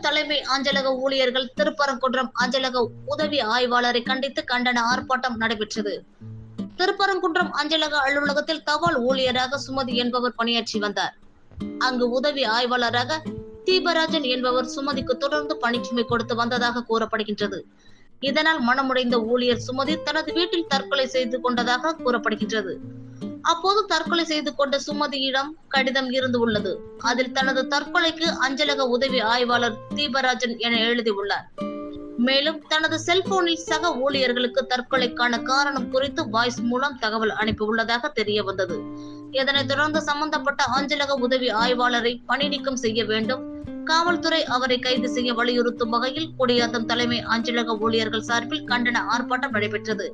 தலைமை அஞ்சலக ஊழியர்கள் திருப்பரங்குன்றம் அஞ்சலக உதவி ஆய்வாளரை கண்டித்து கண்டன ஆர்ப்பாட்டம் நடைபெற்றது. திருப்பரங்குன்றம் அஞ்சலக அலுவலகத்தில் தபால் ஊழியராக சுமதி என்பவர் பணியாற்றி வந்தார். அங்கு உதவி ஆய்வாளராக தீபராஜன் என்பவர் சுமதிக்கு தொடர்ந்து பணிச்சுமை கொடுத்து வந்ததாக கூறப்படுகின்றது. இதனால் மனமுடைந்த ஊழியர் சுமதி தனது வீட்டில் தற்கொலை செய்து கொண்டதாக கூறப்படுகின்றது. அப்போது தற்கொலை செய்து கொண்ட சுமதியிடம் கடிதம் இருந்து உள்ளது. அதில் தனது தற்கொலைக்கு அஞ்சலக உதவி ஆய்வாளர் தீபராஜன் என எழுதியுள்ளார். மேலும் தனது செல்போனில் சக ஊழியர்களுக்கு தற்கொலைக்கான காரணம் குறித்து வாய்ஸ் மூலம் தகவல் அனுப்பியுள்ளதாக தெரிய வந்தது இதனைத் தொடர்ந்து சம்பந்தப்பட்ட அஞ்சலக உதவி ஆய்வாளரை பணி நீக்கம் செய்ய வேண்டும். காவல்துறை அவரை கைது செய்ய வலியுறுத்தும் வகையில் குடியாத்தம் தலைமை அஞ்சலக ஊழியர்கள் சார்பில் கண்டன ஆர்ப்பாட்டம் நடைபெற்றது.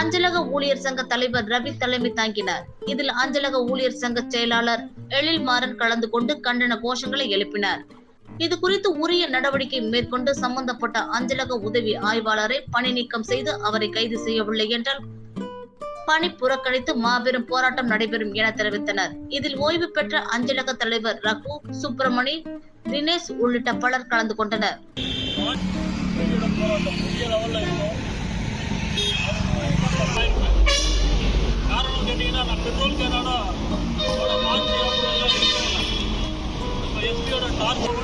அஞ்சலக ஊழியர் சங்க தலைவர் ரவி தலைமை தாங்கினார். இதில் அஞ்சலக ஊழியர் சங்க செயலாளர் எழில் மாறன் கலந்து கொண்டு கண்டன கோஷங்களை எழுப்பினார். இது குறித்து உரிய நடவடிக்கை மேற்கொண்டு சம்பந்தப்பட்ட அஞ்சலக உதவி ஆய்வாளரை பணி நீக்கம் செய்து அவரை கைது செய்யவில்லை என்றால் பணி புறக்கணித்து மாபெரும் போராட்டம் நடைபெறும் என தெரிவித்தனர். இதில் ஓய்வு பெற்ற அஞ்சலக தலைவர் ரகு சுப்பிரமணி தினேஷ் உள்ளிட்ட பலர் கலந்து கொண்டனர் வெளியிடம் போராட்டம் பெரிய லெவலில் இருக்கும் காரணம் கேட்டிங்கன்னா நான் பெட்ரோல் கேனோட மாற்றி நம்ம எஸ்பியோட டார்கெட்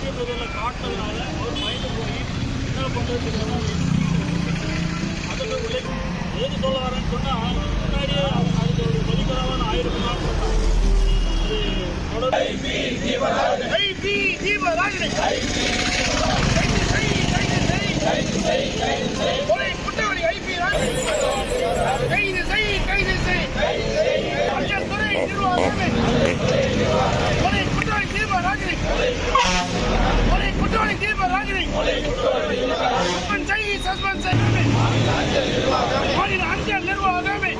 எஸ்பி பேரில் காட்டினதுனால ஒரு மைண்டு போய் என்ன பண்ணுறது தெரியாமல் அதில் விலை எதுக்கு சொல்ல வரேன்னு சொன்னால் முன்னாடியே அவங்க அதுக்கு ஒரு வெளிப்படாமல் ஆயிருக்கலாம்னு சொன்னாங்க அது தொடர்ந்து ಸರ್ಪಂಚ್ ಸರ್ಪಂಚ್ ನಿರ್ವಾಹಕಮೆ ನಿರ್ವಾಹಕಮೆ